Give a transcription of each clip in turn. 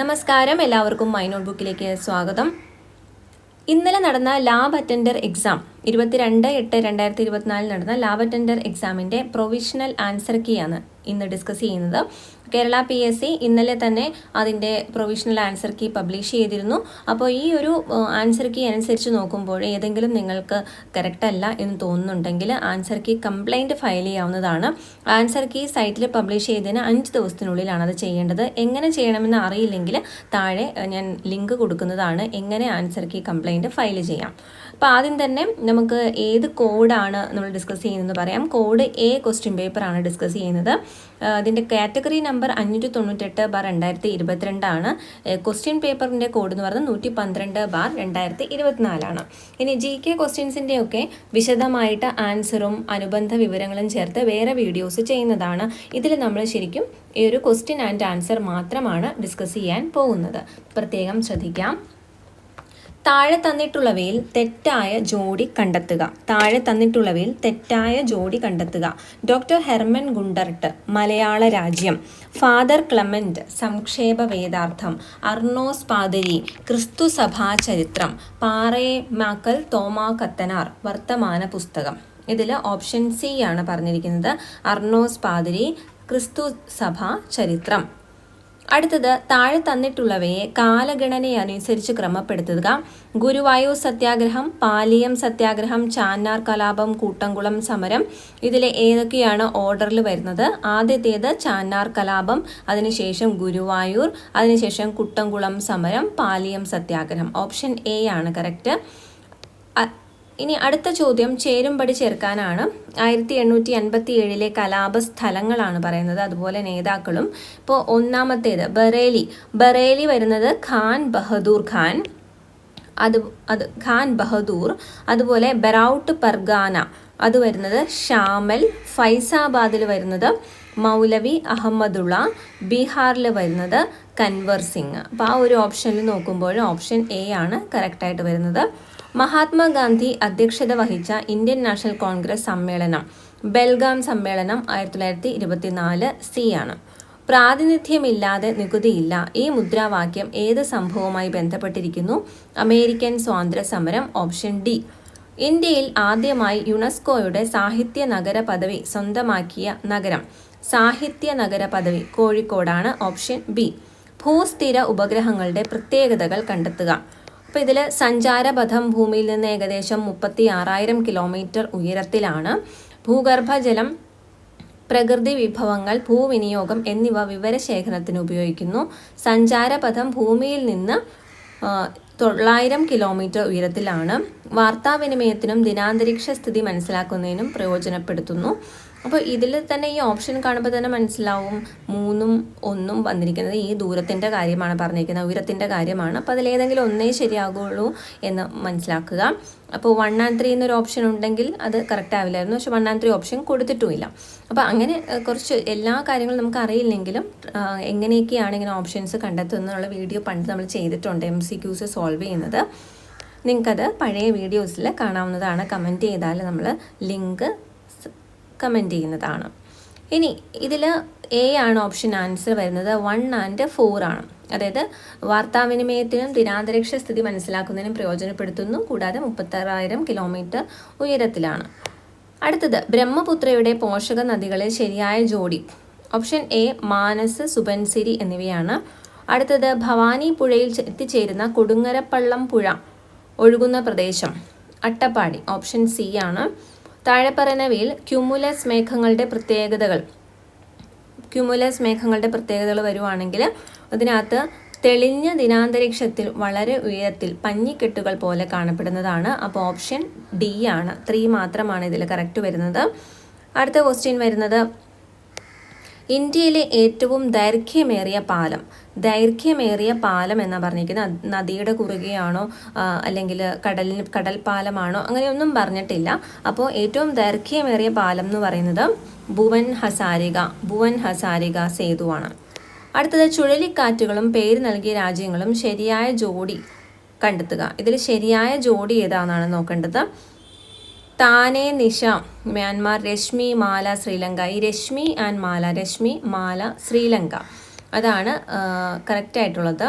നമസ്കാരം എല്ലാവർക്കും my not ബുക്കിലേക്ക് സ്വാഗതം. ഇന്നലെ നടന്ന ലാബ് അറ്റൻഡർ എക്സാം ഇരുപത്തിരണ്ട് എട്ട് രണ്ടായിരത്തി ഇരുപത്തിനാലിൽ നടന്ന ലാബ് ടെൻഡർ എക്സാമിന്റെ പ്രൊവിഷണൽ ആൻസർ കീ ആണ് ഇന്ന് ഡിസ്കസ് ചെയ്യുന്നത്. കേരള പി എസ് സി ഇന്നലെ തന്നെ അതിന്റെ പ്രൊവിഷണൽ ആൻസർ കീ പബ്ലിഷ് ചെയ്തിരുന്നു. അപ്പോൾ ഈ ഒരു ആൻസർ കീ അനുസരിച്ച് നോക്കുമ്പോൾ ഏതെങ്കിലും നിങ്ങൾക്ക് കറക്റ്റ് അല്ല എന്ന് തോന്നുന്നുണ്ടെങ്കിൽ ആൻസർ കീ കംപ്ലൈന്റ് ഫയൽ ചെയ്യാവുന്നതാണ്. ആൻസർ കീ സൈറ്റിൽ പബ്ലിഷ് ചെയ്തതിന് അഞ്ച് ദിവസത്തിനുള്ളിലാണ് അത് ചെയ്യേണ്ടത്. എങ്ങനെ ചെയ്യണമെന്ന് അറിയില്ലെങ്കിൽ താഴെ ഞാൻ ലിങ്ക് കൊടുക്കുന്നതാണ്. എങ്ങനെ ആൻസർ കീ കംപ്ലൈന്റ് ഫയൽ ചെയ്യാം. അപ്പോൾ ആദ്യം തന്നെ നമുക്ക് ഏത് കോഡാണ് നമ്മൾ ഡിസ്കസ് ചെയ്യുന്നതെന്ന് പറയാം. കോഡ് എ ക്വസ്റ്റ്യൻ പേപ്പറാണ് ഡിസ്കസ് ചെയ്യുന്നത്. അതിന്റെ കാറ്റഗറി നമ്പർ അഞ്ഞൂറ്റി തൊണ്ണൂറ്റെട്ട് ബാർ രണ്ടായിരത്തി ഇരുപത്തിരണ്ടാണ് ക്വസ്റ്റ്യൻ പേപ്പറിന്റെ കോഡ് എന്ന് പറയുന്നത് നൂറ്റി പന്ത്രണ്ട് ബാർ രണ്ടായിരത്തി ഇരുപത്തിനാലാണ് ഇനി ജി കെ ക്വസ്റ്റ്യൻസിന്റെയൊക്കെ വിശദമായിട്ട് ആൻസറും അനുബന്ധ വിവരങ്ങളും ചേർത്ത് വേറെ വീഡിയോസ് ചെയ്യുന്നതാണ്. ഇതിൽ നമ്മൾ ശരിക്കും ഈ ഒരു ക്വസ്റ്റ്യൻ ആൻഡ് ആൻസർ മാത്രമാണ് ഡിസ്കസ് ചെയ്യാൻ പോകുന്നത്. പ്രത്യേകം ശ്രദ്ധിക്കാം. താഴെ തന്നിട്ടുള്ളവയിൽ തെറ്റായ ജോഡി കണ്ടെത്തുക. താഴെ തന്നിട്ടുള്ളവയിൽ തെറ്റായ ജോഡി കണ്ടെത്തുക. Doctor Hermann Gundert Malayala Rajyam. Father Clement Samkshepa Vedartham. Arnos പാതിരി ക്രിസ്തു സഭാ ചരിത്രം പാറേമാക്കൽ തോമാ കത്തനാർ വർത്തമാന പുസ്തകം. ഇതിൽ ഓപ്ഷൻ സി ആണ് പറഞ്ഞിരിക്കുന്നത്. അർണോസ് പാതിരി ക്രിസ്തു സഭാ ചരിത്ം അടുത്തത് താഴെ തന്നിട്ടുള്ളവയെ കാലഗണനയനുസരിച്ച് ക്രമപ്പെടുത്തുക. ഗുരുവായൂർ സത്യാഗ്രഹം പാലിയം സത്യാഗ്രഹം ചാന്നാർ കലാപം കൂട്ടംകുളം സമരം ഇതിലെ ഏതൊക്കെയാണ് ഓർഡറിൽ വരുന്നത്? ആദ്യത്തേത് ചാന്നാർ കലാപം അതിനുശേഷം ഗുരുവായൂർ അതിനുശേഷം കുട്ടംകുളം സമരം പാലിയം സത്യാഗ്രഹം. ഓപ്ഷൻ എ ആണ് കറക്റ്റ്. ഇനി അടുത്ത ചോദ്യം ചേരുംപടി ചേർക്കാനാണ്. ആയിരത്തി എണ്ണൂറ്റി അൻപത്തി ഏഴിലെ കലാപ സ്ഥലങ്ങളാണ് പറയുന്നത്. അതുപോലെ നേതാക്കളും. ഇപ്പോൾ ഒന്നാമത്തേത് ബറേലി. ബറേലി വരുന്നത് ഖാൻ ബഹദൂർ ഖാൻ. അത് അത് ഖാൻ ബഹദൂർ. അതുപോലെ ബറൌട്ട് പർഗാന. അത് വരുന്നത് ഷാമൽ. ഫൈസാബാദിൽ വരുന്നത് മൗലവി അഹമ്മദുള്ള. ബീഹാറിൽ വരുന്നത് കൻവർ സിംഗ്. അപ്പോൾ ആ ഒരു ഓപ്ഷനിൽ നോക്കുമ്പോൾ ഓപ്ഷൻ എ ആണ് കറക്റ്റായിട്ട് വരുന്നത്. മഹാത്മാഗാന്ധി അധ്യക്ഷത വഹിച്ച ഇന്ത്യൻ നാഷണൽ കോൺഗ്രസ് സമ്മേളനം ബെൽഗാം സമ്മേളനം ആയിരത്തി തൊള്ളായിരത്തി ഇരുപത്തിനാല് സി ആണ്. പ്രാതിനിധ്യമില്ലാതെ നികുതിയില്ല ഈ മുദ്രാവാക്യം ഏത് സംഭവവുമായി ബന്ധപ്പെട്ടിരിക്കുന്നു? അമേരിക്കൻ സ്വാതന്ത്ര്യ സമരം ഓപ്ഷൻ ഡി. ഇന്ത്യയിൽ ആദ്യമായി യുനെസ്കോയുടെ സാഹിത്യ നഗര പദവി സ്വന്തമാക്കിയ നഗരം സാഹിത്യ നഗര പദവി കോഴിക്കോടാണ് ഓപ്ഷൻ ബി. ഭൂസ്ഥിര ഉപഗ്രഹങ്ങളുടെ പ്രത്യേകതകൾ കണ്ടെത്തുക. അപ്പോൾ ഇതിൽ സഞ്ചാരപഥം ഭൂമിയിൽ നിന്ന് ഏകദേശം മുപ്പത്തി ആറായിരം കിലോമീറ്റർ ഉയരത്തിലാണ്. ഭൂഗർഭജലം പ്രകൃതി വിഭവങ്ങൾ ഭൂവിനിയോഗം എന്നിവ വിവരശേഖരണത്തിന് ഉപയോഗിക്കുന്നു. സഞ്ചാരപഥം ഭൂമിയിൽ നിന്ന് തൊള്ളായിരം കിലോമീറ്റർ ഉയരത്തിലാണ്. വാർത്താവിനിമയത്തിനും ദിനാന്തരീക്ഷ സ്ഥിതി മനസ്സിലാക്കുന്നതിനും പ്രയോജനപ്പെടുത്തുന്നു. അപ്പോൾ ഇതിൽ തന്നെ ഈ ഓപ്ഷൻ കാണുമ്പോൾ തന്നെ മനസ്സിലാവും മൂന്നും ഒന്നും വന്നിരിക്കുന്നത് ഈ ദൂരത്തിന്റെ കാര്യമാണ് പറഞ്ഞിരിക്കുന്നത് ഉയരത്തിന്റെ കാര്യമാണ്. അപ്പോൾ അതിലേതെങ്കിലും ഒന്നേ ശരിയാകുള്ളൂ എന്ന് മനസ്സിലാക്കുക. അപ്പോൾ വൺ ആൻഡ് ത്രീ എന്നൊരു ഓപ്ഷൻ ഉണ്ടെങ്കിൽ അത് കറക്റ്റ് ആവില്ലായിരുന്നു. പക്ഷെ വൺ ആൻഡ് ത്രീ ഓപ്ഷൻ കൊടുത്തിട്ടുമില്ല. അപ്പോൾ അങ്ങനെ കുറച്ച് എല്ലാ കാര്യങ്ങളും നമുക്ക് അറിയില്ലെങ്കിലും എങ്ങനെയൊക്കെയാണ് ഇങ്ങനെ ഓപ്ഷൻസ് കണ്ടെത്തുന്നുള്ള വീഡിയോ പണ്ട് നമ്മൾ ചെയ്തിട്ടുണ്ട് എം സി ക്യൂസ് സോൾവ് ചെയ്യുന്നത്. നിങ്ങൾക്കത് പഴയ വീഡിയോസിൽ കാണാവുന്നതാണ്. കമന്റ് ചെയ്താൽ നമ്മൾ ലിങ്ക് കമന്റ് ചെയ്യുന്നതാണ്. ഇനി ഇതിൽ എ ആണ് ഓപ്ഷൻ ആൻസർ വരുന്നത്. വൺ ആൻഡ് ഫോർ ആണ്. അതായത് വാർത്താവിനിമയത്തിനും ദിനാന്തരീക്ഷ സ്ഥിതി മനസ്സിലാക്കുന്നതിനും പ്രയോജനപ്പെടുത്തുന്നു. കൂടാതെ മുപ്പത്താറായിരം കിലോമീറ്റർ ഉയരത്തിലാണ്. അടുത്തത് ബ്രഹ്മപുത്രയുടെ പോഷക നദികളിൽ ശരിയായ ജോഡി. ഓപ്ഷൻ എ മാനസ് സുബൻസിരി എന്നിവയാണ്. അടുത്തത് ഭവാനി പുഴയിൽ എത്തിച്ചേരുന്ന കൊടുങ്ങരപ്പള്ളം പുഴ ഒഴുകുന്ന പ്രദേശം അട്ടപ്പാടി. ഓപ്ഷൻ സി ആണ്. താഴെ പറയുന്നവയിൽ ക്യുമുലസ് മേഘങ്ങളുടെ പ്രത്യേകതകൾ. ക്യുമുലസ് മേഘങ്ങളുടെ പ്രത്യേകതകൾ വരുവാണെങ്കിൽ അതിനകത്ത് തെളിഞ്ഞ ദിനാന്തരീക്ഷത്തിൽ വളരെ ഉയരത്തിൽ പഞ്ഞിക്കെട്ടുകൾ പോലെ കാണപ്പെടുന്നതാണ്. അപ്പോൾ ഓപ്ഷൻ ഡി ആണ്. ത്രീ മാത്രമാണ് ഇതിൽ കറക്റ്റ് വരുന്നത്. അടുത്ത ക്വസ്റ്റ്യൻ വരുന്നത് ഇന്ത്യയിലെ ഏറ്റവും ദൈർഘ്യമേറിയ പാലം. ദൈർഘ്യമേറിയ പാലം എന്നാണ് പറഞ്ഞിരിക്കുന്നത് നദിയുടെ കുറുകെയാണോ അല്ലെങ്കിൽ കടലിന് കടൽ പാലമാണോ അങ്ങനെയൊന്നും പറഞ്ഞിട്ടില്ല. അപ്പോൾ ഏറ്റവും ദൈർഘ്യമേറിയ പാലം എന്ന് പറയുന്നത് ഭുവൻ ഹസാരിക ഭുവൻ ഹസാരിക സേതുവാണ്. അടുത്തത് ചുഴലിക്കാറ്റുകളും പേര് നൽകിയ രാജ്യങ്ങളും ശരിയായ ജോഡി കണ്ടെത്തുക. ഇതിൽ ശരിയായ ജോഡി ഏതാണെന്നാണ് നോക്കേണ്ടത്? താനെ നിഷ മ്യാൻമാർ രശ്മി മാല ശ്രീലങ്ക. ഈ രശ്മി ആൻഡ് മാല രശ്മി മാല ശ്രീലങ്ക. അതാണ് കറക്റ്റ് ആയിട്ടുള്ളത്.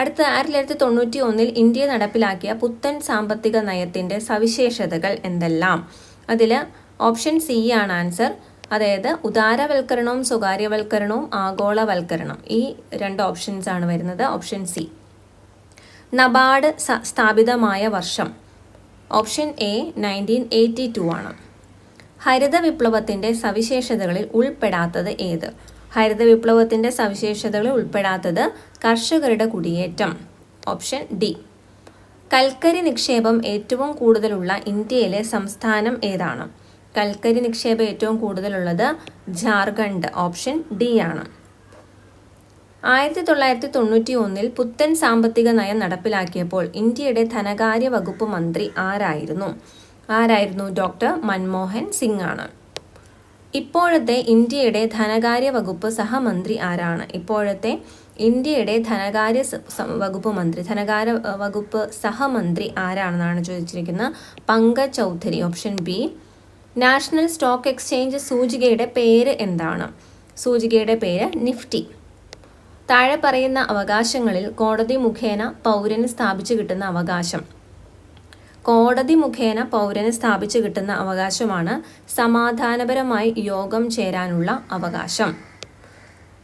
അടുത്ത ആയിരത്തി തൊള്ളായിരത്തി തൊണ്ണൂറ്റി ഒന്നിൽ ഇന്ത്യ നടപ്പിലാക്കിയ പുത്തൻ സാമ്പത്തിക നയത്തിന്റെ സവിശേഷതകൾ എന്തെല്ലാം? അതിൽ ഓപ്ഷൻ സി ആണ് ആൻസർ അതായത് ഉദാരവൽക്കരണവും സ്വകാര്യവൽക്കരണവും ആഗോളവൽക്കരണം. ഈ രണ്ട് ഓപ്ഷൻസ് ആണ് വരുന്നത്. ഓപ്ഷൻ സി നബാർഡ് സ്ഥാപിതമായ വർഷം. Option A nineteen eighty two ആണ്. ഹരിത വിപ്ലവത്തിന്റെ സവിശേഷതകളിൽ ഉൾപ്പെടാത്തത് ഏത്? ഹരിത വിപ്ലവത്തിന്റെ സവിശേഷതകളിൽ ഉൾപ്പെടാത്തത് കർഷകരുടെ കുടിയേറ്റം. Option D. കൽക്കരി നിക്ഷേപം ഏറ്റവും കൂടുതലുള്ള ഇന്ത്യയിലെ സംസ്ഥാനം ഏതാണ്? കൽക്കരി നിക്ഷേപം ഏറ്റവും കൂടുതലുള്ളത് ജാർഖണ്ഡ്. ഓപ്ഷൻ ഡി ആണ്. ആയിരത്തി തൊള്ളായിരത്തി തൊണ്ണൂറ്റി ഒന്നിൽ പുത്തൻ സാമ്പത്തിക നയം നടപ്പിലാക്കിയപ്പോൾ ഇന്ത്യയുടെ ധനകാര്യ വകുപ്പ് മന്ത്രി ആരായിരുന്നു? ആരായിരുന്നു? ഡോക്ടർ മൻമോഹൻ സിംഗ് ആണ് ഇപ്പോഴത്തെ ഇന്ത്യയുടെ ധനകാര്യ വകുപ്പ് സഹമന്ത്രി ആരാണ്? ഇപ്പോഴത്തെ ഇന്ത്യയുടെ ധനകാര്യ വകുപ്പ് മന്ത്രി ധനകാര്യ വകുപ്പ് സഹമന്ത്രി ആരാണെന്നാണ് ചോദിച്ചിരിക്കുന്നത് Pankaj Chaudhary option B. National stock exchange സൂചികയുടെ പേര് എന്താണ്? സൂചികയുടെ പേര് നിഫ്റ്റി. താഴെ പറയുന്ന അവകാശങ്ങളിൽ കോടതി മുഖേന പൗരന് സ്ഥാപിച്ചു കിട്ടുന്ന അവകാശം. കോടതി മുഖേന പൗരന് സ്ഥാപിച്ചു കിട്ടുന്ന അവകാശമാണ് സമാധാനപരമായി യോഗം ചേരാനുള്ള അവകാശം.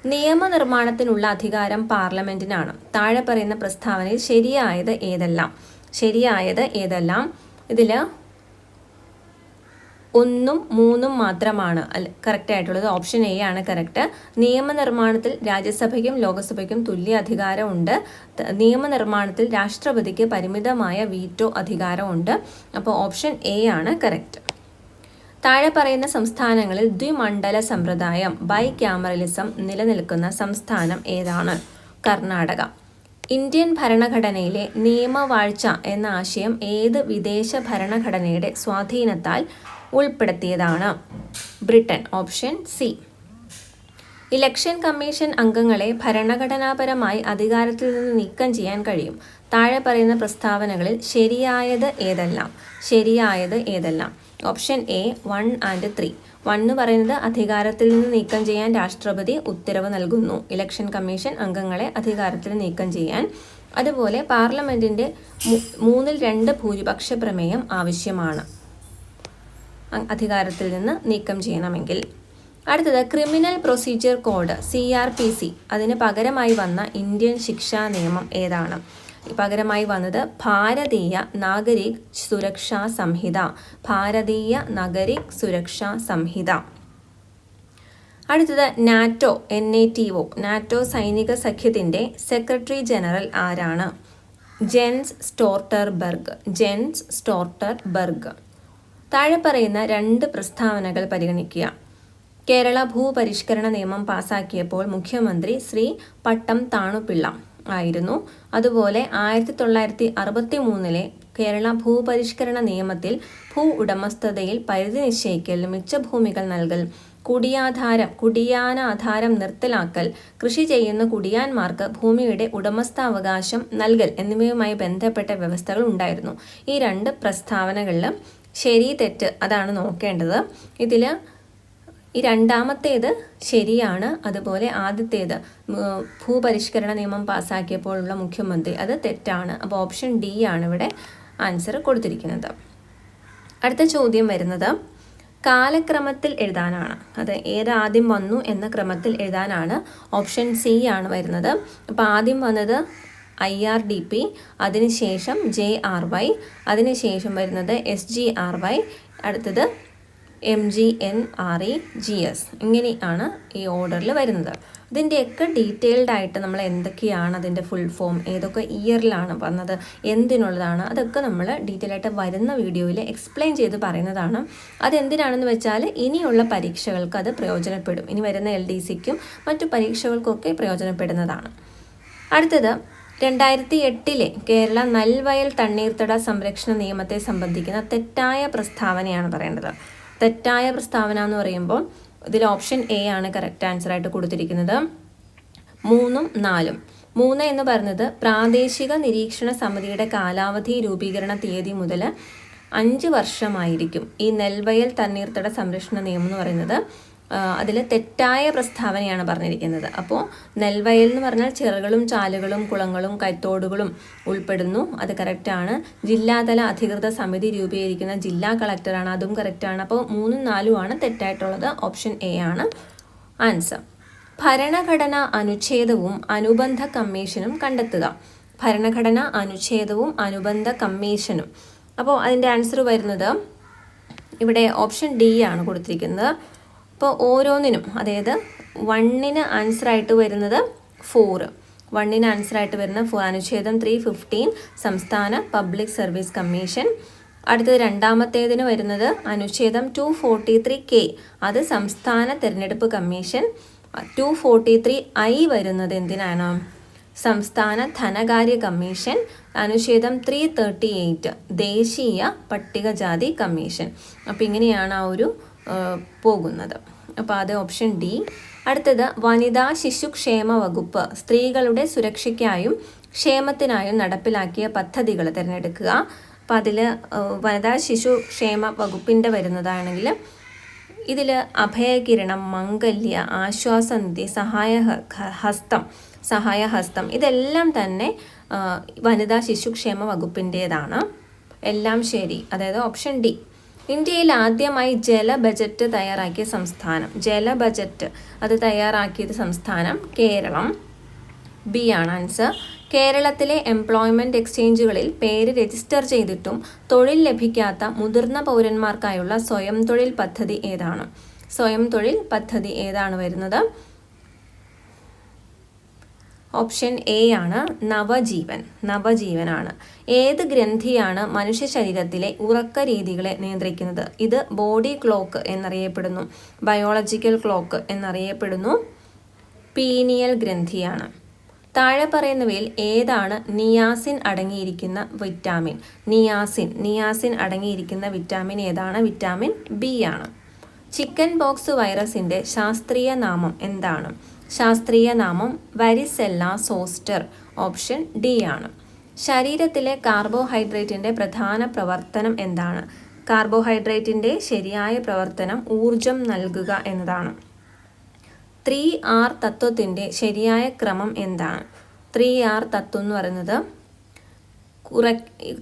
നിയമനിർമ്മാണത്തിനുള്ള അധികാരം പാർലമെന്റിനാണ്. താഴെ പറയുന്ന പ്രസ്താവനയിൽ ശരിയായത് ഏതെല്ലാം? ശരിയായത് ഏതെല്ലാം? ഇതിൽ ഒന്നും മൂന്നും മാത്രമാണ്. അല്ല കറക്റ്റ് ആയിട്ടുള്ളത്. ഓപ്ഷൻ എ ആണ് കറക്റ്റ് നിയമനിർമ്മാണത്തിൽ രാജ്യസഭയ്ക്കും ലോകസഭയ്ക്കും തുല്യ അധികാരമുണ്ട്. നിയമനിർമ്മാണത്തിൽ രാഷ്ട്രപതിക്ക് പരിമിതമായ വീറ്റോ അധികാരമുണ്ട്. അപ്പോൾ ഓപ്ഷൻ എ ആണ് കറക്റ്റ് താഴെ പറയുന്ന സംസ്ഥാനങ്ങളിൽ ദ്വിമണ്ഡല സമ്പ്രദായം ബൈ ക്യാമറലിസം നിലനിൽക്കുന്ന സംസ്ഥാനം ഏതാണ്? കർണാടക. ഇന്ത്യൻ ഭരണഘടനയിലെ നിയമവാഴ്ച എന്ന ആശയം ഏത് വിദേശ ഭരണഘടനയുടെ സ്വാധീനത്താൽ ഉൾപ്പെടുത്തിയതാണ്. Britain option C. Election commission അംഗങ്ങളെ ഭരണഘടനാപരമായി അധികാരത്തിൽ നിന്ന് നീക്കം ചെയ്യാൻ കഴിയും. താഴെ പറയുന്ന പ്രസ്താവനകളിൽ ശരിയായത് ഏതെല്ലാം? ശരിയായത് ഏതെല്ലാം? Option A one and three. One എന്ന് പറയുന്നത് അധികാരത്തിൽ നിന്ന് നീക്കം ചെയ്യാൻ രാഷ്ട്രപതി ഉത്തരവ് നൽകുന്നു. ഇലക്ഷൻ കമ്മീഷൻ അംഗങ്ങളെ അധികാരത്തിൽ നീക്കം ചെയ്യാൻ. അതുപോലെ പാർലമെന്റിന്റെ മൂന്നിൽ രണ്ട് ഭൂരിപക്ഷ പ്രമേയം ആവശ്യമാണ്. അധികാരത്തിൽ നിന്ന് നീക്കം ചെയ്യണമെങ്കിൽ. അടുത്തത് criminal procedure code C R P C അതിന് പകരമായി വന്ന ഇന്ത്യൻ ശിക്ഷാ നിയമം ഏതാണ്? പകരമായി വന്നത് ഭാരതീയ നാഗരിക് സുരക്ഷാ സംഹിത. ഭാരതീയ നഗരിക് സുരക്ഷാ സംഹിത. അടുത്തത് NATO N A T O. NATO സൈനിക സഖ്യത്തിന്റെ സെക്രട്ടറി ജനറൽ ആരാണ്? Jens Stoltenberg. Jens Stoltenberg. താഴെ പറയുന്ന രണ്ട് പ്രസ്താവനകൾ പരിഗണിക്കുക. കേരള ഭൂപരിഷ്കരണ നിയമം പാസാക്കിയപ്പോൾ മുഖ്യമന്ത്രി ശ്രീ പട്ടം താണുപിള്ള ആയിരുന്നു. അതുപോലെ ആയിരത്തി തൊള്ളായിരത്തി അറുപത്തി മൂന്നിലെ കേരള ഭൂപരിഷ്കരണ നിയമത്തിൽ ഭൂ ഉടമസ്ഥതയിൽ പരിധി നിശ്ചയിക്കൽ മിച്ചഭൂമികൾ നൽകൽ കുടിയാധാരം കുടിയാനാധാരം നിർത്തലാക്കൽ കൃഷി ചെയ്യുന്ന കുടിയാന്മാർക്ക് ഭൂമിയുടെ ഉടമസ്ഥാവകാശം നൽകൽ എന്നിവയുമായി ബന്ധപ്പെട്ട വ്യവസ്ഥകൾ ഉണ്ടായിരുന്നു. ഈ രണ്ട് പ്രസ്താവനകളിൽ ശരി തെറ്റ് അതാണ് നോക്കേണ്ടത്. ഇതിൽ ഈ രണ്ടാമത്തേത് ശരിയാണ് അതുപോലെ ആദ്യത്തേത്. ഭൂപരിഷ്കരണ നിയമം പാസ്സാക്കിയപ്പോഴുള്ള മുഖ്യമന്ത്രി അത് തെറ്റാണ്. അപ്പോൾ ഓപ്ഷൻ ഡി ആണ് ഇവിടെ ആൻസർ കൊടുത്തിരിക്കുന്നത്. അടുത്ത ചോദ്യം വരുന്നത് കാലക്രമത്തിൽ എഴുതാനാണ്. അത് ഏതാദ്യം വന്നു എന്ന ക്രമത്തിൽ എഴുതാനാണ് ഓപ്ഷൻ സി ആണ് വരുന്നത്. അപ്പോൾ ആദ്യം വന്നത് ഐ ആർ ഡി പി അതിനുശേഷം ജെ ആർ വൈ അതിനുശേഷം വരുന്നത് എസ് ജി ആർ വൈ അടുത്തത് M G N R E G S. ഇങ്ങനെയാണ് ഈ ഓർഡറിൽ വരുന്നത്. ഇതിന്റെയൊക്കെ ഡീറ്റെയിൽഡ് ആയിട്ട് നമ്മൾ എന്തൊക്കെയാണ് അതിന്റെ ഫുൾ ഫോം ഏതൊക്കെ ഇയറിലാണ് വന്നത് എന്തിനുള്ളതാണ് അതൊക്കെ നമ്മൾ ഡീറ്റെയിൽ ആയിട്ട് വരുന്ന വീഡിയോയിൽ എക്സ്പ്ലെയിൻ ചെയ്ത് പറയുന്നതാണ്. അതെന്തിനാണെന്ന് വെച്ചാൽ ഇനിയുള്ള പരീക്ഷകൾക്ക് അത് പ്രയോജനപ്പെടും. ഇനി വരുന്ന എൽ ഡി സിക്കും മറ്റു പരീക്ഷകൾക്കൊക്കെ പ്രയോജനപ്പെടുന്നതാണ്. അടുത്തത് രണ്ടായിരത്തി എട്ടിലെ കേരള നൽവയൽ തണ്ണീർത്തട സംരക്ഷണ നിയമത്തെ സംബന്ധിക്കുന്ന തെറ്റായ പ്രസ്താവനയാണ് പറയേണ്ടത്. തെറ്റായ പ്രസ്താവന എന്ന് പറയുമ്പോൾ ഇതിൽ ഓപ്ഷൻ എ ആണ് കറക്റ്റ് ആൻസർ ആയിട്ട് കൊടുത്തിരിക്കുന്നത്. മൂന്നും നാലും. മൂന്ന് എന്ന് പറയുന്നത് പ്രാദേശിക നിരീക്ഷണ സമിതിയുടെ കാലാവധി രൂപീകരണ തീയതി മുതൽ അഞ്ച് വർഷമായിരിക്കും ഈ നെൽവയൽ തണ്ണീർത്തട സംരക്ഷണ നിയമം എന്ന് പറയുന്നത്. അതിൽ തെറ്റായ പ്രസ്താവനയാണ് പറഞ്ഞിരിക്കുന്നത്. അപ്പോൾ നെൽവയൽ എന്ന് പറഞ്ഞാൽ ചെറുകളും ചാലുകളും കുളങ്ങളും കൈത്തോടുകളും ഉൾപ്പെടുന്നു. അത് കറക്റ്റാണ് ജില്ലാതല അധികൃത സമിതി രൂപീകരിക്കുന്ന ജില്ലാ കളക്ടറാണ് അതും കറക്റ്റാണ് അപ്പോൾ മൂന്നും നാലും ആണ് തെറ്റായിട്ടുള്ളത്. ഓപ്ഷൻ എ ആണ്. ആൻസർ ഭരണഘടന അനുച്ഛേദവും അനുബന്ധ കമ്മീഷനും കണ്ടെത്തുക. ഭരണഘടന അനുച്ഛേദവും അനുബന്ധ കമ്മീഷനും. അപ്പോൾ അതിന്റെ ആൻസർ വരുന്നത് ഇവിടെ ഓപ്ഷൻ ഡി ആണ് കൊടുത്തിരിക്കുന്നത്. അപ്പോൾ ഓരോന്നിനും അതായത് വണ്ണിന് ആൻസറായിട്ട് വരുന്നത് ഫോറ് വണ്ണിന് ആൻസറായിട്ട് വരുന്ന ഫോർ അനുച്ഛേദം ത്രീ ഫിഫ്റ്റീൻ സംസ്ഥാന പബ്ലിക് സർവീസ് കമ്മീഷൻ അടുത്തത് രണ്ടാമത്തേതിന് വരുന്നത് അനുച്ഛേദം ടു ഫോർട്ടി ത്രീ കെ അത് സംസ്ഥാന തിരഞ്ഞെടുപ്പ് commission two forty three I വരുന്നത് എന്തിനാണ്? സംസ്ഥാന ധനകാര്യ കമ്മീഷൻ അനുച്ഛേദം ത്രീ തേർട്ടി എയ്റ്റ് ദേശീയ പട്ടികജാതി കമ്മീഷൻ അപ്പം ഇങ്ങനെയാണ് ആ ഒരു പോകുന്നത്. അപ്പോൾ അത് ഓപ്ഷൻ ഡി അടുത്തത് വനിതാ ശിശുക്ഷേമ വകുപ്പ്. സ്ത്രീകളുടെ സുരക്ഷയ്ക്കായും ക്ഷേമത്തിനായും നടപ്പിലാക്കിയ പദ്ധതികൾ തിരഞ്ഞെടുക്കുക. അപ്പം അതിൽ വനിതാ ശിശു ക്ഷേമ വകുപ്പിന്റെ വരുന്നതാണെങ്കിൽ ഇതിൽ അഭയകിരണം മംഗല്യ ആശ്വാസനിധി സഹായ ഹസ്തം സഹായഹസ്തം ഇതെല്ലാം തന്നെ വനിതാ ശിശുക്ഷേമ വകുപ്പിന്റേതാണ് എല്ലാം ശരി. അതായത് ഓപ്ഷൻ ഡി ഇന്ത്യയിൽ ആദ്യമായി ജല ബജറ്റ് തയ്യാറാക്കിയ സംസ്ഥാനം ജല ബജറ്റ് അത് തയ്യാറാക്കിയത് സംസ്ഥാനം കേരളം. ബി ആണ് ആൻസർ. കേരളത്തിലെ എംപ്ലോയ്മെന്റ് എക്സ്ചേഞ്ചുകളിൽ പേര് രജിസ്റ്റർ ചെയ്തിട്ടും തൊഴിൽ ലഭിക്കാത്ത മുതിർന്ന പൗരന്മാർക്കായുള്ള സ്വയം തൊഴിൽ പദ്ധതി ഏതാണ്? സ്വയം തൊഴിൽ പദ്ധതി ഏതാണ് വരുന്നത്? ഓപ്ഷൻ എ ആണ് നവജീവൻ. നവജീവനാണ്. ഏത് ഗ്രന്ഥിയാണ് മനുഷ്യ ശരീരത്തിലെ ഉറക്ക രീതികളെ നിയന്ത്രിക്കുന്നത്? ഇത് ബോഡി ക്ലോക്ക് എന്നറിയപ്പെടുന്നു. ബയോളജിക്കൽ ക്ലോക്ക് എന്നറിയപ്പെടുന്നു. പീനിയൽ ഗ്രന്ഥിയാണ്. താഴെ പറയുന്നവയിൽ ഏതാണ് നിയാസിൻ അടങ്ങിയിരിക്കുന്ന വിറ്റാമിൻ? നിയാസിൻ നിയാസിൻ അടങ്ങിയിരിക്കുന്ന വിറ്റാമിൻ ഏതാണ്? വിറ്റാമിൻ ബി ആണ്. ചിക്കൻ ബോക്സ് വൈറസിന്റെ ശാസ്ത്രീയ നാമം എന്താണ്? ശാസ്ത്രീയ നാമം വരിസെല്ല സോസ്റ്റർ ഓപ്ഷൻ ഡി ആണ്. ശരീരത്തിലെ കാർബോഹൈഡ്രേറ്റിന്റെ പ്രധാന പ്രവർത്തനം എന്താണ്? കാർബോഹൈഡ്രേറ്റിന്റെ ശരിയായ പ്രവർത്തനം ഊർജം നൽകുക എന്നതാണ്. ത്രീ ആർ തത്വത്തിന്റെ ശരിയായ ക്രമം എന്താണ്? ത്രീ ആർ തത്വം എന്ന് പറയുന്നത് കുറ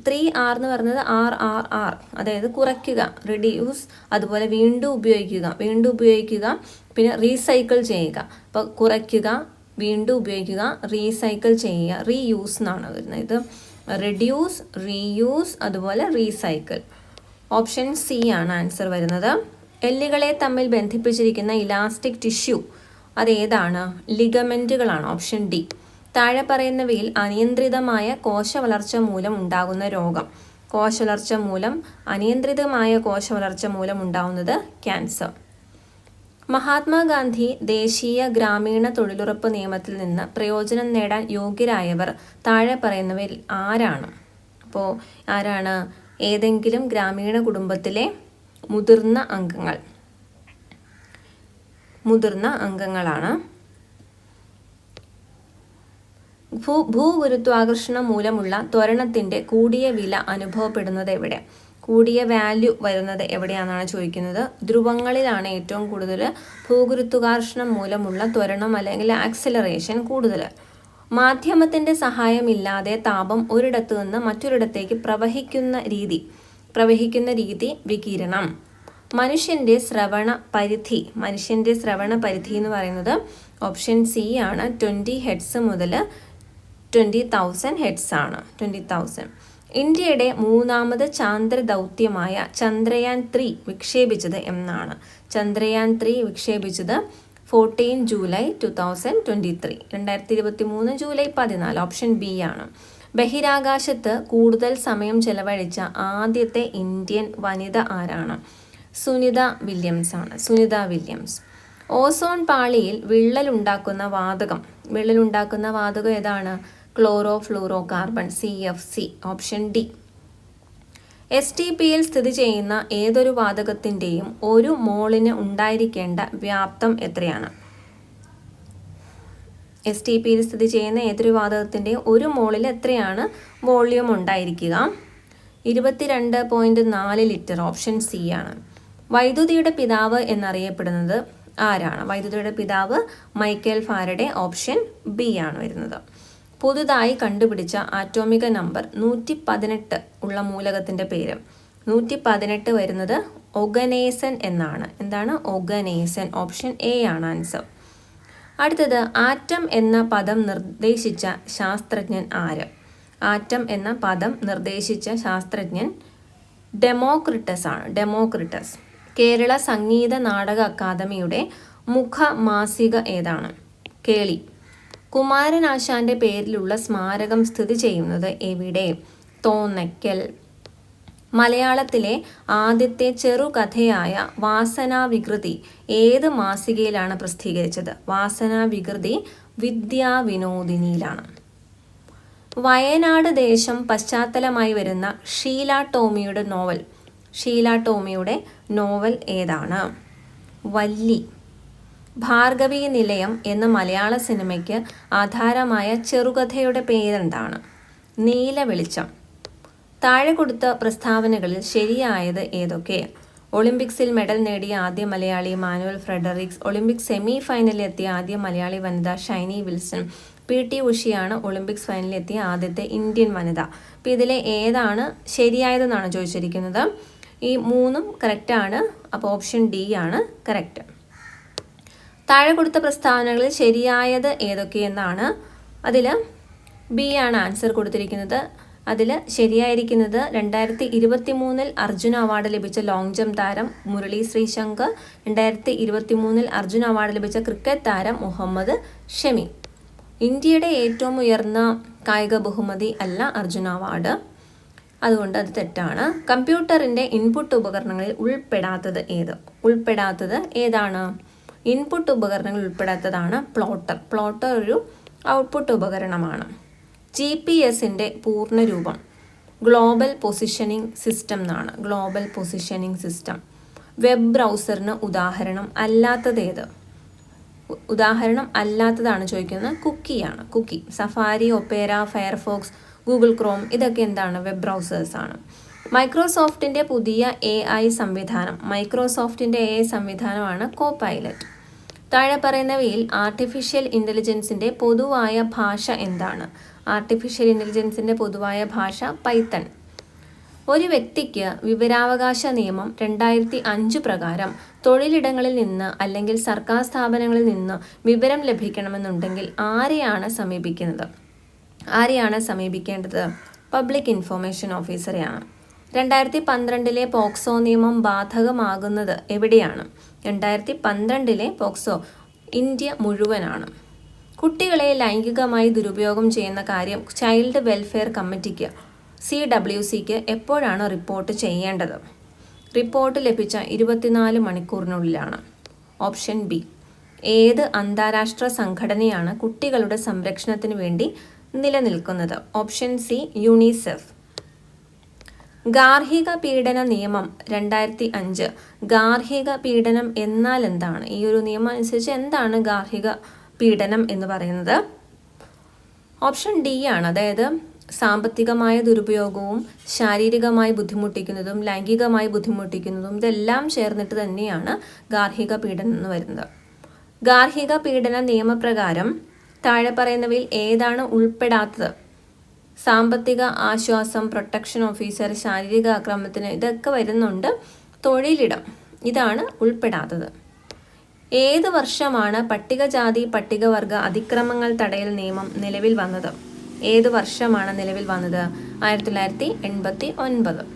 ത്രീ ആർ എന്ന് പറയുന്നത് ആർ ആർ ആർ. അതായത് കുറയ്ക്കുക റിഡ്യൂസ് അതുപോലെ വീണ്ടും ഉപയോഗിക്കുക. വീണ്ടും ഉപയോഗിക്കുക പിന്നെ റീസൈക്കിൾ ചെയ്യുക. അപ്പോൾ കുറയ്ക്കുക വീണ്ടും ഉപയോഗിക്കുക റീസൈക്കിൾ ചെയ്യുക റീയൂസ് എന്നാണ് വരുന്നത്. ഇത് റെഡ്യൂസ് റീയൂസ് അതുപോലെ റീസൈക്കിൾ ഓപ്ഷൻ സി ആണ് ആൻസർ വരുന്നത്. എല്ലുകളെ തമ്മിൽ ബന്ധിപ്പിച്ചിരിക്കുന്ന ഇലാസ്റ്റിക് ടിഷ്യൂ അതേതാണ് ലിഗമെന്റുകളാണ് ഓപ്ഷൻ ഡി താഴെ പറയുന്നവയിൽ അനിയന്ത്രിതമായ കോശ വളർച്ച മൂലം ഉണ്ടാകുന്ന രോഗം. കോശ വളർച്ച മൂലം അനിയന്ത്രിതമായ കോശ വളർച്ച മൂലം ഉണ്ടാകുന്നത് ക്യാൻസർ മഹാത്മാഗാന്ധി ദേശീയ ഗ്രാമീണ തൊഴിലുറപ്പ് നിയമത്തിൽ നിന്ന് പ്രയോജനം നേടാൻ യോഗ്യരായവർ താഴെ പറയുന്നവരിൽ ആരാണ്? അപ്പോൾ ആരാണ്? ഏതെങ്കിലും ഗ്രാമീണ കുടുംബത്തിലെ മുതിർന്ന അംഗങ്ങൾ. മുതിർന്ന അംഗങ്ങളാണ്. ഭൂ ഭൂഗുരുത്വാകർഷണം മൂലമുള്ള ത്വരണത്തിന്റെ കൂടിയ വില അനുഭവപ്പെടുന്നത് എവിടെ? കൂടിയ വാല്യൂ വരുന്നത് എവിടെയാണെന്നാണ് ചോദിക്കുന്നത്. ധ്രുവങ്ങളിലാണ് ഏറ്റവും കൂടുതൽ ഭൂഗുരുത്വകാർഷണം മൂലമുള്ള ത്വരണം അല്ലെങ്കിൽ ആക്സിലറേഷൻ കൂടുതൽ. മാധ്യമത്തിന്റെ സഹായമില്ലാതെ താപം ഒരിടത്തു നിന്ന് മറ്റൊരിടത്തേക്ക് പ്രവഹിക്കുന്ന രീതി പ്രവഹിക്കുന്ന രീതി വികിരണം. മനുഷ്യന്റെ ശ്രവണ പരിധി മനുഷ്യന്റെ ശ്രവണ പരിധി എന്ന് പറയുന്നത് ഓപ്ഷൻ സി ആണ്. ട്വന്റി ഹെഡ്സ് മുതൽ ട്വന്റി തൗസൻഡ് ഹെഡ്സ് ആണ്. ട്വന്റി തൗസൻഡ് ഇന്ത്യയുടെ മൂന്നാമത് ചാന്ദ്ര ദൗത്യമായ ചന്ദ്രയാൻ ത്രീ വിക്ഷേപിച്ചത് എന്നാണ്. Chandrayaan three വിക്ഷേപിച്ചത് fourteen July two thousand twenty three രണ്ടായിരത്തി ഇരുപത്തി മൂന്ന് ജൂലൈ പതിനാല്. ഓപ്ഷൻ ബി ആണ്. ബഹിരാകാശത്ത് കൂടുതൽ സമയം ചെലവഴിച്ച ആദ്യത്തെ ഇന്ത്യൻ വനിത ആരാണ്? സുനിത വില്യംസ് ആണ്. സുനിത വില്യംസ്. ഓസോൺ പാളിയിൽ വിള്ളലുണ്ടാക്കുന്ന വാതകം. വിള്ളലുണ്ടാക്കുന്ന വാതകം ഏതാണ്? Chlorofluorocarbon C F C option D. S T പിയിൽ സ്ഥിതി ചെയ്യുന്ന ഏതൊരു വാതകത്തിന്റെയും ഒരു മോളിന് ഉണ്ടായിരിക്കേണ്ട വ്യാപ്തം എത്രയാണ്? എസ് ടി പിയിൽ സ്ഥിതി ചെയ്യുന്ന ഏതൊരു വാതകത്തിന്റെയും ഒരു മോളിൽ എത്രയാണ് വോള്യൂം ഉണ്ടായിരിക്കുക? ഇരുപത്തിരണ്ട് പോയിന്റ് നാല് ലിറ്റർ ഓപ്ഷൻ സി ആണ്. വൈദ്യുതിയുടെ പിതാവ് എന്നറിയപ്പെടുന്നത് ആരാണ്? വൈദ്യുതിയുടെ പിതാവ് മൈക്കേൽ ഫാരഡെ ഓപ്ഷൻ ബി ആണ് വരുന്നത്. പുതുതായി കണ്ടുപിടിച്ച ആറ്റോമിക നമ്പർ നൂറ്റി പതിനെട്ട് ഉള്ള മൂലകത്തിന്റെ പേര്. നൂറ്റി പതിനെട്ട് വരുന്നത് ഒഗനേസൻ എന്നാണ്. എന്താണ്? ഒഗനേസൻ. ഓപ്ഷൻ എ ആണ് ആൻസർ. അടുത്തത് ആറ്റം എന്ന പദം നിർദ്ദേശിച്ച ശാസ്ത്രജ്ഞൻ ആര്? ആറ്റം എന്ന പദം നിർദ്ദേശിച്ച ശാസ്ത്രജ്ഞൻ ഡെമോക്രിട്ടസ് ആണ്. ഡെമോക്രിട്ടസ്. കേരള സംഗീത നാടക അക്കാദമിയുടെ മുഖമാസിക ഏതാണ്? കേളി. കുമാരനാശാന്റെ പേരിലുള്ള സ്മാരകം സ്ഥിതി ചെയ്യുന്നത് എവിടെ? തോന്നയ്ക്കൽ. മലയാളത്തിലെ ആദ്യത്തെ ചെറുകഥയായ വാസനാവികൃതി ഏത് മാസികയിലാണ് പ്രസിദ്ധീകരിച്ചത്? വാസനാവികൃതി വിദ്യാവിനോദിനിയിലാണ്. വയനാട് ദേശം പശ്ചാത്തലമായി വരുന്ന ഷീല ടോമിയുടെ നോവൽ. ഷീല ടോമിയുടെ നോവൽ ഏതാണ്? വല്ലി. ഭാർഗവി നിലയം എന്ന മലയാള സിനിമയ്ക്ക് ആധാരമായ ചെറുകഥയുടെ പേരെന്താണ്? നീല വെളിച്ചം. താഴെ കൊടുത്ത പ്രസ്താവനകളിൽ ശരിയായത് ഏതൊക്കെ? ഒളിമ്പിക്സിൽ മെഡൽ നേടിയ ആദ്യ മലയാളി മാനുവൽ ഫ്രെഡറിക്സ് ഒളിമ്പിക്സ് സെമി ഫൈനലിൽ എത്തിയ ആദ്യ മലയാളി വനിത ഷൈനി വിൽസൺ പി ടി ഉഷിയാണ് ഒളിമ്പിക്സ് ഫൈനലിൽ എത്തിയ ആദ്യത്തെ ഇന്ത്യൻ വനിത. അപ്പോൾ ഇതിലെ ഏതാണ് ശരിയായതെന്നാണ് ചോദിച്ചിരിക്കുന്നത്. ഈ മൂന്നും കറക്റ്റാണ് അപ്പോൾ ഓപ്ഷൻ ഡി ആണ് കറക്റ്റ് താഴെ കൊടുത്ത പ്രസ്താവനകളിൽ ശരിയായത് ഏതൊക്കെയെന്നാണ്. അതിൽ ബി ആണ് ആൻസർ കൊടുത്തിരിക്കുന്നത്. അതിൽ ശരിയായിരിക്കുന്നത് രണ്ടായിരത്തി ഇരുപത്തി മൂന്നിൽ അർജുന അവാർഡ് ലഭിച്ച ലോങ് ജംപ് താരം മുരളി ശ്രീശങ്കർ രണ്ടായിരത്തി ഇരുപത്തി മൂന്നിൽ അർജുന അവാർഡ് ലഭിച്ച ക്രിക്കറ്റ് താരം മുഹമ്മദ് ഷമി. ഇന്ത്യയുടെ ഏറ്റവും ഉയർന്ന കായിക ബഹുമതി അല്ല അർജുന അവാർഡ് അതുകൊണ്ട് അത് തെറ്റാണ്. കമ്പ്യൂട്ടറിന്റെ ഇൻപുട്ട് ഉപകരണങ്ങളിൽ ഉൾപ്പെടാത്തത് ഏത്? ഉൾപ്പെടാത്തത് ഏതാണ്? ഇൻപുട്ട് ഉപകരണങ്ങൾ ഉൾപ്പെടാത്തതാണ് പ്ലോട്ടർ. പ്ലോട്ടർ ഒരു ഔട്ട്പുട്ട് ഉപകരണമാണ്. ജി പി എസിന്റെ പൂർണരൂപം ഗ്ലോബൽ പൊസിഷനിങ് സിസ്റ്റം എന്നാണ്. Global positioning system. വെബ് ബ്രൗസറിന് ഉദാഹരണം അല്ലാത്തതേത് ഉദാഹരണം അല്ലാത്തതാണ് ചോദിക്കുന്നത് കുക്കിയാണ് cookie. Safari Opera Firefox Google Chrome ഇതൊക്കെ എന്താണ്? വെബ് ബ്രൗസേഴ്സാണ് മൈക്രോസോഫ്റ്റിന്റെ പുതിയ എ ഐ സംവിധാനം. മൈക്രോസോഫ്റ്റിന്റെ എ ഐ സംവിധാനമാണ് കോ പൈലറ്റ് താഴെ പറയുന്നവയിൽ ആർട്ടിഫിഷ്യൽ ഇന്റലിജൻസിന്റെ പൊതുവായ ഭാഷ എന്താണ്? ആർട്ടിഫിഷ്യൽ ഇന്റലിജൻസിന്റെ പൊതുവായ ഭാഷ പൈത്തൺ. ഒരു വ്യക്തിക്ക് വിവരാവകാശ നിയമം രണ്ടായിരത്തി അഞ്ച് പ്രകാരം തൊഴിലിടങ്ങളിൽ നിന്ന് അല്ലെങ്കിൽ സർക്കാർ സ്ഥാപനങ്ങളിൽ നിന്ന് വിവരം ലഭിക്കണമെന്നുണ്ടെങ്കിൽ ആരെയാണ് സമീപിക്കുന്നത്? ആരെയാണ് സമീപിക്കേണ്ടത്? പബ്ലിക് ഇൻഫർമേഷൻ ഓഫീസറെയാണ് രണ്ടായിരത്തി പന്ത്രണ്ടിലെ പോക്സോ നിയമം ബാധകമാകുന്നത് എവിടെയാണ്? രണ്ടായിരത്തി പന്ത്രണ്ടിലെ പോക്സോ ഇന്ത്യ മുഴുവനാണ്. കുട്ടികളെ ലൈംഗികമായി ദുരുപയോഗം ചെയ്യുന്ന കാര്യം ചൈൽഡ് വെൽഫെയർ കമ്മിറ്റിക്ക് സി ഡബ്ല്യു സിക്ക് എപ്പോഴാണ് റിപ്പോർട്ട് ചെയ്യേണ്ടത്? റിപ്പോർട്ട് ലഭിച്ച ഇരുപത്തിനാല് മണിക്കൂറിനുള്ളിലാണ്. ഓപ്ഷൻ ബി ഏത് അന്താരാഷ്ട്ര സംഘടനയാണ് കുട്ടികളുടെ സംരക്ഷണത്തിന് വേണ്ടി നിലനിൽക്കുന്നത്? Option C UNICEF. ഗാർഹിക പീഡന നിയമം രണ്ടായിരത്തി അഞ്ച് ഗാർഹിക പീഡനം എന്നാൽ എന്താണ്? ഈ ഒരു നിയമം അനുസരിച്ച് എന്താണ് ഗാർഹിക പീഡനം എന്ന് പറയുന്നത്? ഓപ്ഷൻ ഡി ആണ്. അതായത് സാമ്പത്തികമായ ദുരുപയോഗവും ശാരീരികമായി ബുദ്ധിമുട്ടിക്കുന്നതും ലൈംഗികമായി ബുദ്ധിമുട്ടിക്കുന്നതും ഇതെല്ലാം ചേർന്നിട്ട് തന്നെയാണ് ഗാർഹിക പീഡനം എന്ന് വരുന്നത്. ഗാർഹിക പീഡന നിയമപ്രകാരം താഴെ പറയുന്നവയിൽ ഏതാണ് ഉൾപ്പെടാത്തത്? സാമ്പത്തിക ആശ്വാസം പ്രൊട്ടക്ഷൻ ഓഫീസർ ശാരീരിക ആക്രമണത്തിന് ഇതൊക്കെ വരുന്നുണ്ട്. തൊഴിലിടം ഇതാണ് ഉൾപ്പെടാത്തത്. ഏത് വർഷമാണ് പട്ടികജാതി പട്ടികവർഗ അതിക്രമങ്ങൾ തടയൽ നിയമം നിലവിൽ വന്നത്? ഏത് വർഷമാണ് നിലവിൽ വന്നത്? ആയിരത്തി തൊള്ളായിരത്തി എൺപത്തി ഒൻപത്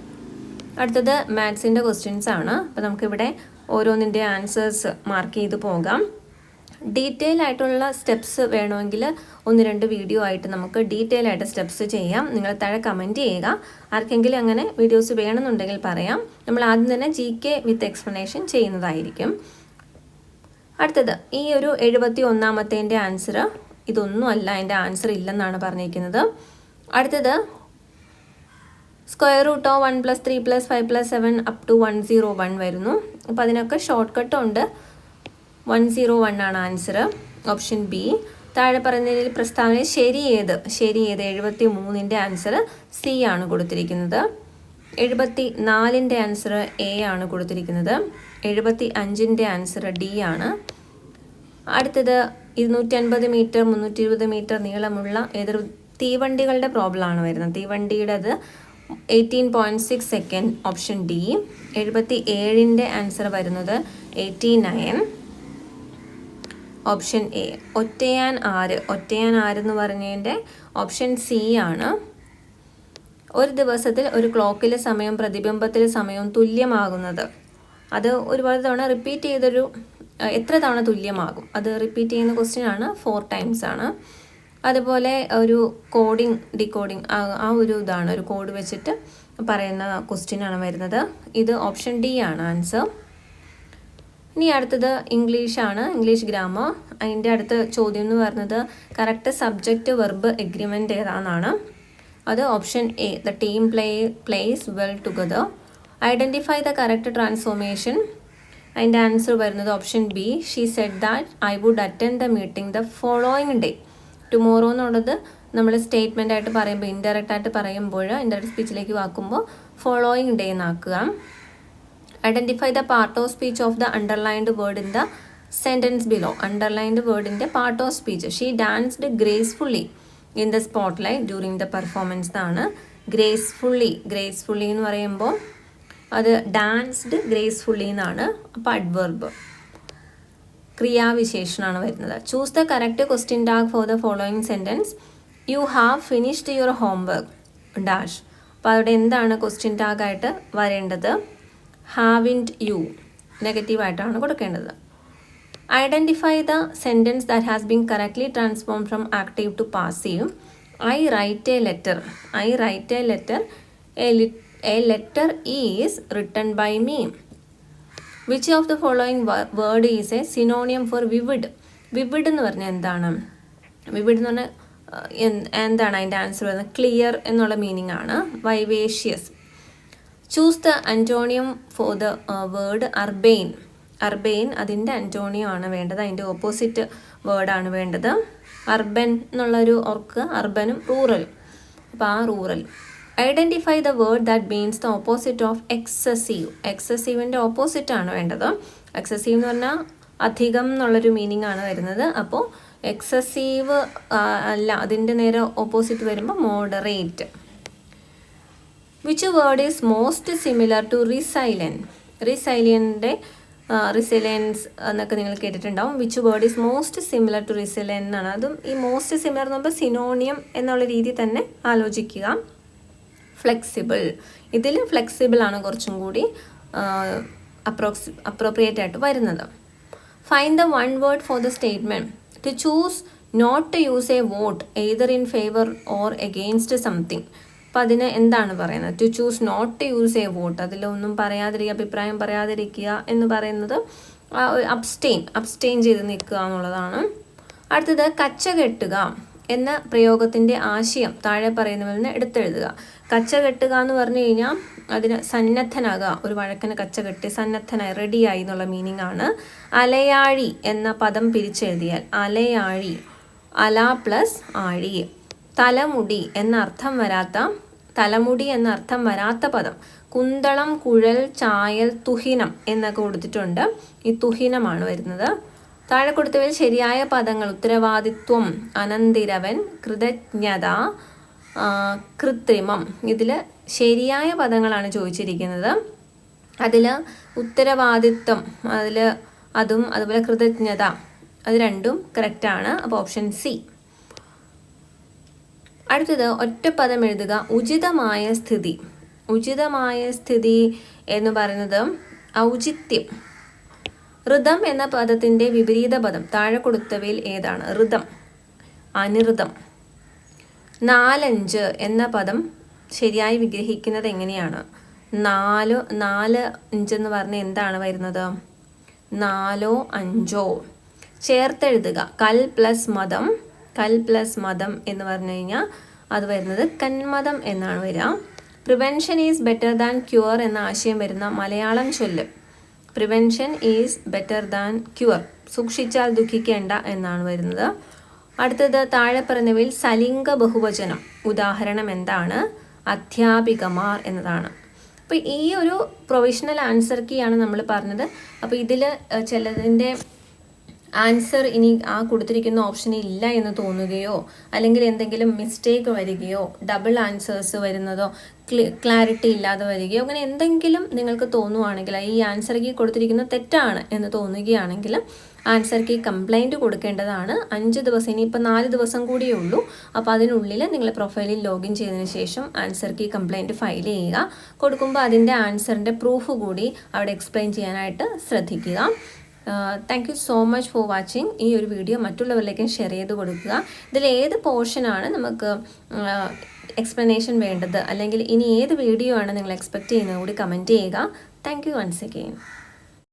അടുത്തത് മാത്സിന്റെ ക്വസ്റ്റ്യൻസ് ആണ്. അപ്പോൾ നമുക്കിവിടെ ഓരോന്നിന്റെ ആൻസേഴ്സ് മാർക്ക് ചെയ്ത് പോകാം. ഡീറ്റെയിൽ ആയിട്ടുള്ള സ്റ്റെപ്സ് വേണമെങ്കിൽ ഒന്ന് രണ്ട് വീഡിയോ ആയിട്ട് നമുക്ക് ഡീറ്റെയിൽ ആയിട്ട് സ്റ്റെപ്സ് ചെയ്യാം. നിങ്ങൾ താഴെ കമന്റ് ചെയ്യുക. ആർക്കെങ്കിലും അങ്ങനെ വീഡിയോസ് വേണമെന്നുണ്ടെങ്കിൽ പറയാം. നമ്മൾ ആദ്യം തന്നെ ജി കെ വിത്ത് എക്സ്പ്ലനേഷൻ ചെയ്യുന്നതായിരിക്കും. അടുത്തത് ഈ ഒരു എഴുപത്തി ഒന്നാമത്തേന്റെ ആൻസർ ഇതൊന്നും അല്ല എന്റെ ആൻസർ ഇല്ലെന്നാണ് പറഞ്ഞിരിക്കുന്നത്. അടുത്തത് square Ruto one plus three plus five plus seven up to one zero one വരുന്നു. അപ്പോൾ അതിനൊക്കെ ഷോർട്ട് കട്ടുണ്ട് വൺ സീറോ വൺ ആണ് ആൻസർ ഓപ്ഷൻ ബി താഴെ പറയുന്നതിൽ പ്രസ്താവന ശരി ഏത്? ശരി ഏത്? എഴുപത്തി മൂന്നിന്റെ ആൻസർ സി ആണ് കൊടുത്തിരിക്കുന്നത്. എഴുപത്തി നാലിന്റെ ആൻസർ എ ആണ് കൊടുത്തിരിക്കുന്നത്. എഴുപത്തി അഞ്ചിന്റെ ആൻസർ ഡി ആണ്. അടുത്തത് ഇരുന്നൂറ്റി അൻപത് മീറ്റർ മുന്നൂറ്റി ഇരുപത് മീറ്റർ നീളമുള്ള എതിർ തീവണ്ടികളുടെ പ്രോബ്ലം ആണ് വരുന്നത്. തീവണ്ടിയുടേത് eighteen point six second option D എഴുപത്തി ഏഴിന്റെ ആൻസർ വരുന്നത് എയ്റ്റി നയൻ ഓപ്ഷൻ എ. ഒറ്റയാൻ ആര്? ഒറ്റയാൻ ആരെന്ന് പറഞ്ഞതിന്റെ ഓപ്ഷൻ സി ആണ്. ഒരു ദിവസത്തിൽ ഒരു ക്ലോക്കിലെ സമയം പ്രതിബിംബത്തിലെ സമയവും തുല്യമാകുന്നത്. അത് ഒരുപാട് തവണ റിപ്പീറ്റ് ചെയ്തൊരു എത്ര തവണ തുല്യമാകും? അത് റിപ്പീറ്റ് ചെയ്യുന്ന ക്വസ്റ്റ്യൻ ആണ്. ഫോർ ടൈംസ് ആണ്. അതുപോലെ ഒരു കോഡിംഗ് ഡികോഡിംഗ് ആ ഒരു ഇതാണ്. ഒരു കോഡ് വെച്ചിട്ട് പറയുന്ന ക്വസ്റ്റ്യൻ ആണ് വരുന്നത്. ഇത് ഓപ്ഷൻ ഡി ആണ്. ആൻസർ ഇനി അടുത്തത് ഇംഗ്ലീഷാണ് ഇംഗ്ലീഷ് ഗ്രാമർ അതിന്റെ അടുത്ത ചോദ്യം എന്ന് പറയുന്നത് കറക്റ്റ് സബ്ജക്റ്റ് വെർബ് എഗ്രിമെന്റ് ഏതാണെന്നാണ് അത് option A the team play plays well together identify the correct transformation അതിന്റെ ആൻസർ വരുന്നത് option B she said that I would attend the meeting the following day tomorrow എന്നുള്ളത് നമ്മൾ statement ആയിട്ട് പറയുമ്പോൾ indirect ആയിട്ട് പറയുമ്പോൾ ഇൻഡയറക്റ്റ് സ്പീച്ചിലേക്ക് വാക്കുമ്പോൾ following day എന്നാക്കുക identify the part of speech of the underlined word in the sentence below underlined വേർഡിന്റെ part of speech she danced gracefully in the spotlight during the performance ആണ്. Gracefully gracefully എന്ന് പറയുമ്പോൾ അത് danced gracefully എന്നാണ്. അപ്പോൾ adverb ക്രിയാവിശേഷനാണ് വരുന്നത്. Choose the correct question tag for the following sentence you have finished your homework dash അപ്പോൾ അവിടെ എന്താണ് ക്വസ്റ്റ്യൻ ടാഗായിട്ട് വരേണ്ടത്? ഹാവിന്റ് യു നെഗറ്റീവായിട്ടാണ് കൊടുക്കേണ്ടത്. Identify the sentence that has been correctly transform from active to passive I write a letter I write a letter a letter is written by me which of the following word is a synonym for vivid vivid എന്ന് പറഞ്ഞാൽ എന്താണ്? Vivid എന്ന് പറഞ്ഞാൽ എന്താണ് അതിന്റെ answer വരുന്നത്? Clear എന്നുള്ള meaning ആണ്. Vivacious choose the antonym for the word urbane urbane അതിന്റെ അന്റോണിയം ആണ് വേണ്ടത്. അതിന്റെ ഓപ്പോസിറ്റ് വേർഡാണ് വേണ്ടത്. അർബൻ എന്നുള്ളൊരു ഓർക്ക് അർബനും റൂറൽ അപ്പോൾ ആ rural identify the word that means the opposite of excessive എക്സസീവിന്റെ opposite ആണ് വേണ്ടത്. എക്സസീവ് എന്ന് പറഞ്ഞാൽ അധികം എന്നുള്ളൊരു മീനിങ് ആണ് വരുന്നത്. അപ്പോൾ എക്സസീവ് അല്ല അതിന്റെ നേരെ ഓപ്പോസിറ്റ് വരുമ്പോൾ moderate which word is most similar to resilience റിസൈലിയന്റെ resilience എന്നൊക്കെ നിങ്ങൾ കേട്ടിട്ടുണ്ടാവും. Which word is most similar to resilience എന്നാണ്. അതും ഈ മോസ്റ്റ് സിമിലർ എന്ന് പറയുമ്പോൾ സിനോണിയം എന്നുള്ള രീതി തന്നെ ആലോചിക്കുക. ഫ്ലെക്സിബിൾ ഇതിൽ ഫ്ലെക്സിബിൾ ആണ് കുറച്ചും കൂടി അപ്രോക്സി അപ്രോപ്രിയേറ്റ് ആയിട്ട് വരുന്നത്. Fine the one word for the statement to choose not to use a vote either in favour or against something അപ്പം അതിന് എന്താണ് പറയുന്നത്? To choose not to use a vote അതിലൊന്നും പറയാതിരിക്കുക അഭിപ്രായം പറയാതിരിക്കുക എന്ന് പറയുന്നത് അബ്സ്റ്റെയിൻ അബ്സ്റ്റെയിൻ ചെയ്ത് നിൽക്കുക എന്നുള്ളതാണ്. അടുത്തത് കച്ച കെട്ടുക എന്ന പ്രയോഗത്തിന്റെ ആശയം താഴെ പറയുന്നതിൽ നിന്ന് എടുത്തെഴുതുക. കച്ച കെട്ടുക എന്ന് പറഞ്ഞു കഴിഞ്ഞാൽ അതിന് സന്നദ്ധനാകുക. ഒരു വഴക്കിന് കച്ച കെട്ടി സന്നദ്ധനായി റെഡിയായി എന്നുള്ള മീനിങ് ആണ്. അലയാഴി എന്ന പദം പിരിച്ചെഴുതിയാൽ അലയാഴി അല പ്ലസ് ആഴി. തലമുടി എന്നർത്ഥം വരാത്ത തലമുടി എന്നർത്ഥം വരാത്ത പദം. കുന്തളം കുഴൽ ചായൽ തുഹിനം എന്നൊക്കെ കൊടുത്തിട്ടുണ്ട്. ഈ തുഹിനമാണ് വരുന്നത്. താഴെ കൊടുത്തവയിൽ ശരിയായ പദങ്ങൾ ഉത്തരവാദിത്വം അനന്തിരവൻ കൃതജ്ഞത കൃത്രിമം. ഇതിൽ ശരിയായ പദങ്ങളാണ് ചോദിച്ചിരിക്കുന്നത്. അതിൽ ഉത്തരവാദിത്വം അതിൽ അതും അതുപോലെ കൃതജ്ഞത അത് രണ്ടും കറക്റ്റാണ് അപ്പോൾ ഓപ്ഷൻ സി അടുത്തത് ഒറ്റപ്പദം എഴുതുക. ഉചിതമായ സ്ഥിതി. ഉചിതമായ സ്ഥിതി എന്ന് പറയുന്നത് ഔചിത്യം. ഋതം എന്ന പദത്തിന്റെ വിപരീത പദം. താഴെ കൊടുത്തവയിൽ ഏതാണ്? ഋതം. അനിഋതം. നാലഞ്ച് എന്ന പദം ശരിയായി വിഗ്രഹിക്കുന്നത് എങ്ങനെയാണ്? നാല് നാല് അഞ്ചെന്ന് പറഞ്ഞാൽ എന്താണ് വരുന്നത്? നാലോ അഞ്ചോ. ചേർത്തെഴുതുക. കൽ പ്ലസ് മതം കൽ പ്ലസ് മതം എന്ന് പറഞ്ഞു കഴിഞ്ഞാൽ അത് വരുന്നത് കന്മതം എന്നാണ് വരിക. Prevention is better than cure എന്ന ആശയം വരുന്ന മലയാളം ചൊല്ല്. Prevention is better than cure സൂക്ഷിച്ചാൽ ദുഃഖിക്കേണ്ട എന്നാണ് വരുന്നത്. അടുത്തത് താഴെ പറഞ്ഞവയിൽ സലിംഗ ബഹുവചനം. ഉദാഹരണം എന്താണ്? അധ്യാപികമാർ എന്നതാണ്. അപ്പോൾ ഈ ഒരു പ്രൊവിഷണൽ ആൻസർ കീ ആണ് നമ്മൾ പറഞ്ഞത്. അപ്പോൾ ഇതിൽ ചിലതിന്റെ ആൻസർ ഇനി ആ കൊടുത്തിരിക്കുന്ന ഓപ്ഷൻ ഇല്ല എന്ന് തോന്നുകയോ അല്ലെങ്കിൽ എന്തെങ്കിലും മിസ്റ്റേക്ക് വരികയോ ഡബിൾ ആൻസേഴ്സ് വരുന്നതോ ക്ലാരിറ്റി ഇല്ലാതെ വരികയോ അങ്ങനെ എന്തെങ്കിലും നിങ്ങൾക്ക് തോന്നുവാണെങ്കിൽ ഈ ആൻസർ കീ കൊടുത്തിരിക്കുന്ന തെറ്റാണ് എന്ന് തോന്നുകയാണെങ്കിൽ ആൻസർ കീ കംപ്ലൈന്റ് കൊടുക്കേണ്ടതാണ്. അഞ്ച് ദിവസം ഇനി ഇപ്പം നാല് ദിവസം കൂടിയേ ഉള്ളൂ. അപ്പോൾ അതിനുള്ളിൽ നിങ്ങൾ പ്രൊഫൈലിൽ ലോഗിൻ ചെയ്തതിന് ശേഷം ആൻസർ കീ കംപ്ലൈന്റ് ഫയൽ ചെയ്യുക. കൊടുക്കുമ്പോൾ അതിന്റെ ആൻസറിന്റെ പ്രൂഫ് കൂടി അവിടെ എക്സ്പ്ലെയിൻ ചെയ്യാനായിട്ട് ശ്രദ്ധിക്കുക. Thank you so much for watching ഈ ഒരു വീഡിയോ മറ്റുള്ളവരിലേക്കും ഷെയർ ചെയ്ത് കൊടുക്കുക. ഇതിൽ ഏത് പോർഷനാണ് നമുക്ക് എക്സ്പ്ലനേഷൻ വേണ്ടത്? അല്ലെങ്കിൽ ഇനി ഏത് വീഡിയോ ആണ് നിങ്ങൾ എക്സ്പെക്റ്റ് ചെയ്യുന്നത്? കൂടി കമന്റ് ചെയ്യുക. Thank you once again